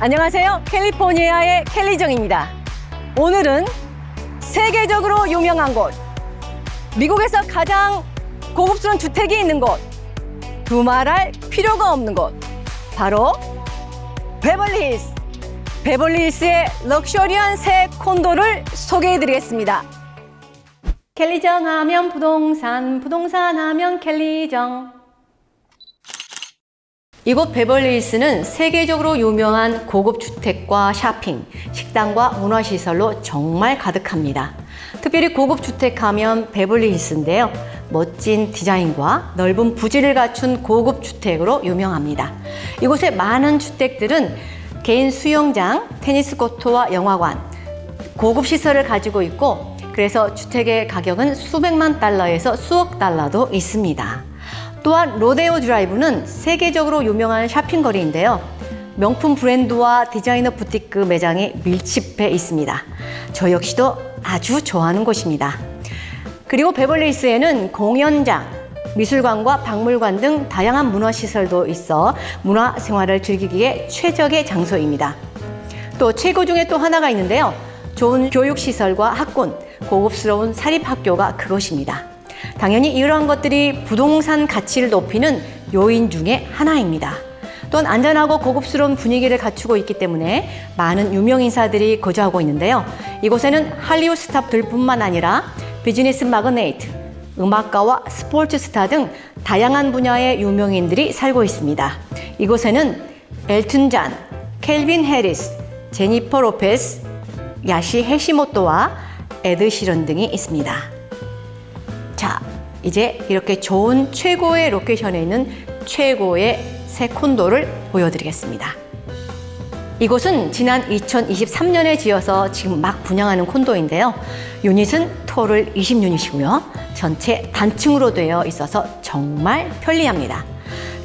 안녕하세요. 캘리포니아의 켈리정입니다. 오늘은 세계적으로 유명한 곳, 미국에서 가장 고급스러운 주택이 있는 곳, 두말할 필요가 없는 곳, 바로 베벌리힐스. 베벌리힐스의 럭셔리한 새 콘도를 소개해 드리겠습니다. 켈리정 하면 부동산, 부동산 하면 켈리정. 이곳 베벌리힐스는 세계적으로 유명한 고급 주택과 쇼핑, 식당과 문화시설로 정말 가득합니다. 특별히 고급 주택 하면 베벌리힐스인데요. 멋진 디자인과 넓은 부지를 갖춘 고급 주택으로 유명합니다. 이곳의 많은 주택들은 개인 수영장, 테니스 코트와 영화관, 고급 시설을 가지고 있고 그래서 주택의 가격은 수백만 달러에서 수억 달러도 있습니다. 또한 로데오 드라이브는 세계적으로 유명한 쇼핑거리인데요. 명품 브랜드와 디자이너 부티크 매장이 밀집해 있습니다. 저 역시도 아주 좋아하는 곳입니다. 그리고 베벌리힐스에는 공연장, 미술관과 박물관 등 다양한 문화시설도 있어 문화 생활을 즐기기에 최적의 장소입니다. 또 최고 중에 또 하나가 있는데요. 좋은 교육시설과 학군, 고급스러운 사립학교가 그것입니다. 당연히 이러한 것들이 부동산 가치를 높이는 요인 중에 하나입니다. 또한 안전하고 고급스러운 분위기를 갖추고 있기 때문에 많은 유명 인사들이 거주하고 있는데요. 이곳에는 할리우드 스타들뿐만 아니라 비즈니스 마그네이트, 음악가와 스포츠 스타 등 다양한 분야의 유명인들이 살고 있습니다. 이곳에는 엘튼 잔, 켈빈 해리스, 제니퍼 로페스, 야시 해시모토와 에드 시런 등이 있습니다. 자, 이제 이렇게 좋은 최고의 로케이션에 있는 최고의 새 콘도를 보여드리겠습니다. 이곳은 지난 2023년에 지어서 지금 막 분양하는 콘도인데요. 유닛은 토를 20유닛이고요. 전체 단층으로 되어 있어서 정말 편리합니다.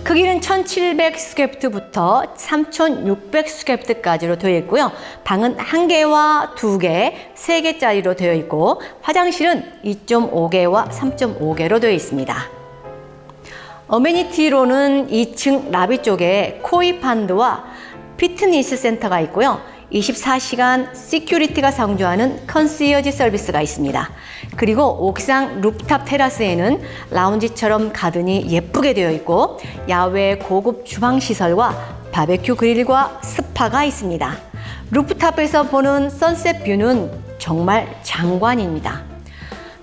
크기는 1700스퀘프트부터 3600스퀘프트까지로 되어 있고요. 방은 한개와두개세개짜리로 되어 있고 화장실은 2.5개와 3.5개로 되어 있습니다. 어메니티로는 2층 라비 쪽에 코이 판드와 피트니스 센터가 있고요. 24시간 시큐리티가 상주하는 컨시어지 서비스가 있습니다. 그리고 옥상 루프탑 테라스에는 라운지처럼 가든이 예쁘게 되어 있고 야외 고급 주방 시설과 바베큐 그릴과 스파가 있습니다. 루프탑에서 보는 선셋 뷰는 정말 장관입니다.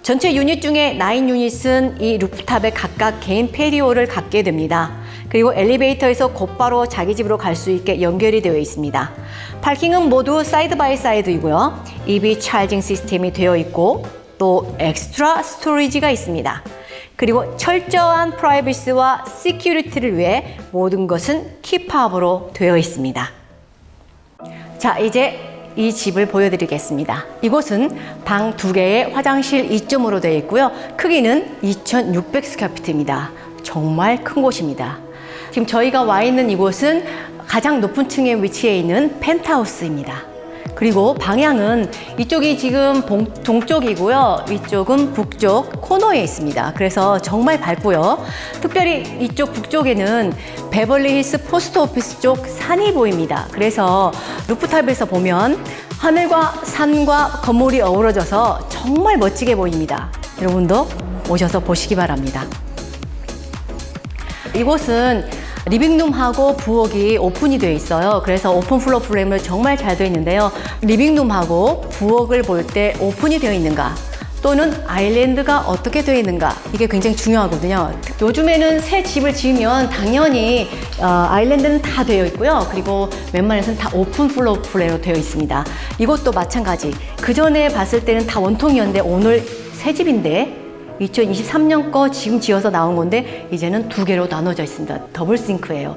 전체 유닛 중에 9 유닛은 이 루프탑에 각각 개인 페리오를 갖게 됩니다. 그리고 엘리베이터에서 곧바로 자기 집으로 갈 수 있게 연결이 되어 있습니다. 파킹은 모두 사이드 바이 사이드이고요. EV 차징 시스템이 되어 있고 또 엑스트라 스토리지가 있습니다. 그리고 철저한 프라이버시와 시큐리티를 위해 모든 것은 킵합으로 되어 있습니다. 자, 이제 이 집을 보여드리겠습니다. 이곳은 방 두 개의 화장실 2점으로 되어 있고요. 크기는 2,600 스퀘어피트입니다. 정말 큰 곳입니다. 지금 저희가 와 있는 이곳은 가장 높은 층에 위치해 있는 펜트하우스입니다. 그리고 방향은 이쪽이 지금 봉- 동쪽이고요. 이쪽은 북쪽 코너에 있습니다. 그래서 정말 밝고요. 특별히 이쪽 북쪽에는 베벌리 힐스 포스트 오피스 쪽 산이 보입니다. 그래서 루프탑에서 보면 하늘과 산과 건물이 어우러져서 정말 멋지게 보입니다. 여러분도 오셔서 보시기 바랍니다. 이곳은 리빙룸하고 부엌이 오픈이 되어 있어요. 그래서 오픈 플로 프레임을 정말 잘 되어 있는데요. 리빙룸하고 부엌을 볼 때 오픈이 되어 있는가 또는 아일랜드가 어떻게 되어 있는가 이게 굉장히 중요하거든요. 요즘에는 새 집을 지으면 당연히 어, 아일랜드는 다 되어 있고요. 그리고 웬만해서는 다 오픈 플로 플레이로 되어 있습니다. 이것도 마찬가지. 그 전에 봤을 때는 다 원통이었는데 오늘 새 집인데 2023년 거 지금 지어서 나온 건데 이제는 두 개로 나눠져 있습니다. 더블 싱크예요.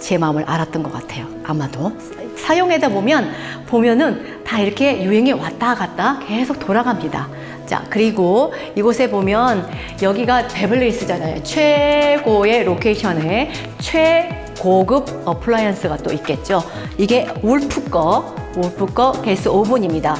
제 마음을 알았던 것 같아요. 아마도 사용하다 보면 보면은 다 이렇게 유행이 왔다 갔다 계속 돌아갑니다. 자 그리고 이곳에 보면 여기가 베블리스잖아요. 최고의 로케이션에 최고급 어플라이언스가 또 있겠죠. 이게 울프 거, 울프 거 게스 오븐입니다.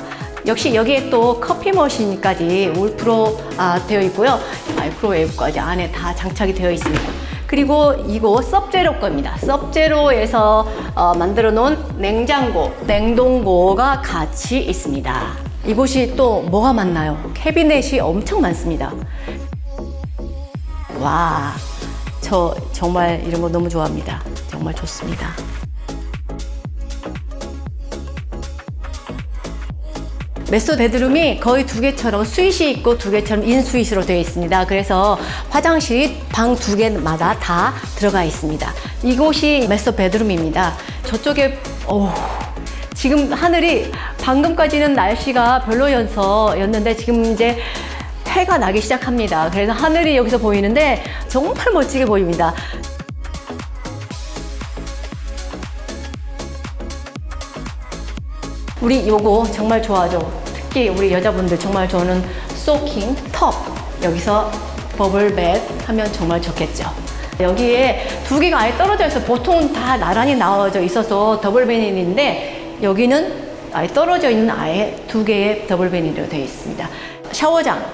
역시 여기에 또 커피 머신까지 울프로 아, 되어 있고요. 마이크로웨이브까지 안에 다 장착이 되어 있습니다. 그리고 이거 섭제로 겁니다. 섭제로에서 어, 만들어 놓은 냉장고, 냉동고가 같이 있습니다. 이곳이 또 뭐가 많나요? 캐비넷이 엄청 많습니다. 와, 저 정말 이런 거 너무 좋아합니다. 정말 좋습니다. 메소 베드룸이 거의 두 개처럼 스윗이 있고 두 개처럼 인스윗으로 되어 있습니다. 그래서 화장실이 방 두 개마다 다 들어가 있습니다. 이곳이 메소 베드룸입니다. 저쪽에 오, 지금 하늘이 방금까지는 날씨가 별로여서였는데 지금 이제 해가 나기 시작합니다. 그래서 하늘이 여기서 보이는데 정말 멋지게 보입니다. 우리 요거 정말 좋아하죠. 특히 우리 여자분들 정말 좋아하는 소킹 텁. 여기서 버블백 하면 정말 좋겠죠. 여기에 두 개가 아예 떨어져 있어. 보통 다 나란히 나와져 있어서 더블 베닐인데 여기는 아예 떨어져 있는 아예 두 개의 더블 베닐로 되어 있습니다. 샤워장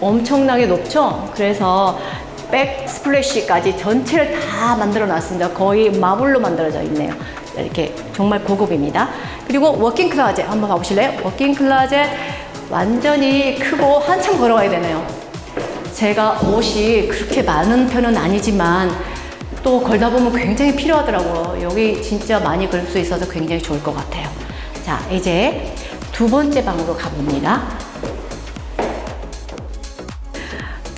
엄청나게 높죠. 그래서 백 스플래시까지 전체를 다 만들어 놨습니다. 거의 마블로 만들어져 있네요. 이렇게 정말 고급입니다. 그리고 워킹 클라젯 한번 가보실래요? 워킹 클라젯 완전히 크고 한참 걸어가야 되네요. 제가 옷이 그렇게 많은 편은 아니지만 또 걸다 보면 굉장히 필요하더라고요. 여기 진짜 많이 걸 수 있어서 굉장히 좋을 것 같아요. 자, 이제 두 번째 방으로 가봅니다.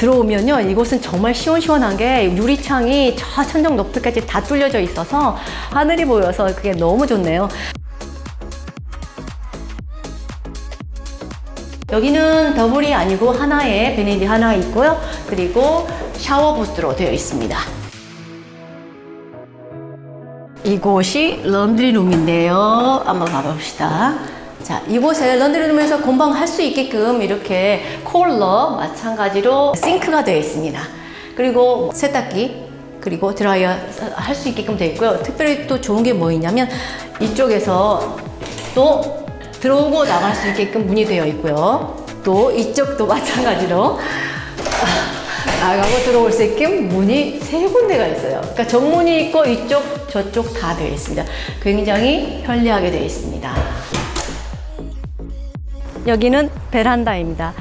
들어오면요, 이곳은 정말 시원시원한 게 유리창이 저 천정 높이까지 다 뚫려져 있어서 하늘이 보여서 그게 너무 좋네요. 여기는 더블이 아니고 하나에 베닐이 하나 있고요. 그리고 샤워 부스로 되어 있습니다. 이곳이 런드리 룸인데요. 한번 가봅시다. 자, 이곳에 런드리룸에서 금방 할 수 있게끔 이렇게 콜러 마찬가지로 싱크가 되어 있습니다. 그리고 세탁기 그리고 드라이어 할 수 있게끔 되어 있고요. 특별히 또 좋은 게 뭐 있냐면 이쪽에서 또 들어오고 나갈 수 있게끔 문이 되어 있고요. 또 이쪽도 마찬가지로 나가고 들어올 수 있게끔 문이 세 군데가 있어요. 그러니까 정문이 있고 이쪽 저쪽 다 되어 있습니다. 굉장히 편리하게 되어 있습니다. 여기는 베란다입니다.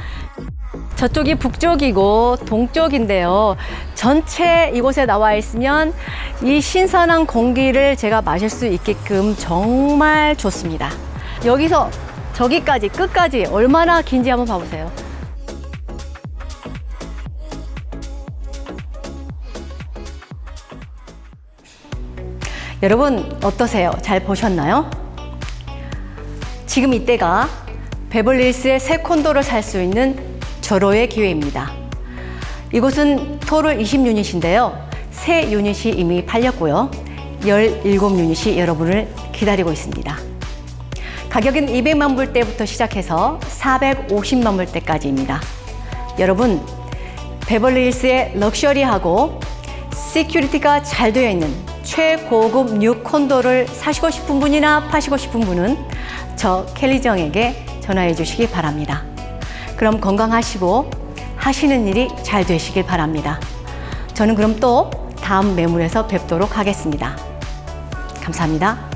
저쪽이 북쪽이고 동쪽인데요. 전체 이곳에 나와 있으면 이 신선한 공기를 제가 마실 수 있게끔 정말 좋습니다. 여기서 저기까지 끝까지 얼마나 긴지 한번 봐보세요. 여러분 어떠세요? 잘 보셨나요? 지금 이때가 베벌리힐스의 새 콘도를 살 수 있는 절호의 기회입니다. 이곳은 토를 20유닛인데요. 새 유닛이 이미 팔렸고요. 17유닛이 여러분을 기다리고 있습니다. 가격은 200만 불대부터 시작해서 450만 불대까지입니다. 여러분, 베벌리힐스의 럭셔리하고 시큐리티가 잘 되어 있는 최고급 뉴 콘도를 사시고 싶은 분이나 파시고 싶은 분은 저 켈리정에게 전화해 주시기 바랍니다. 그럼 건강하시고 하시는 일이 잘 되시길 바랍니다. 저는 그럼 또 다음 매물에서 뵙도록 하겠습니다. 감사합니다.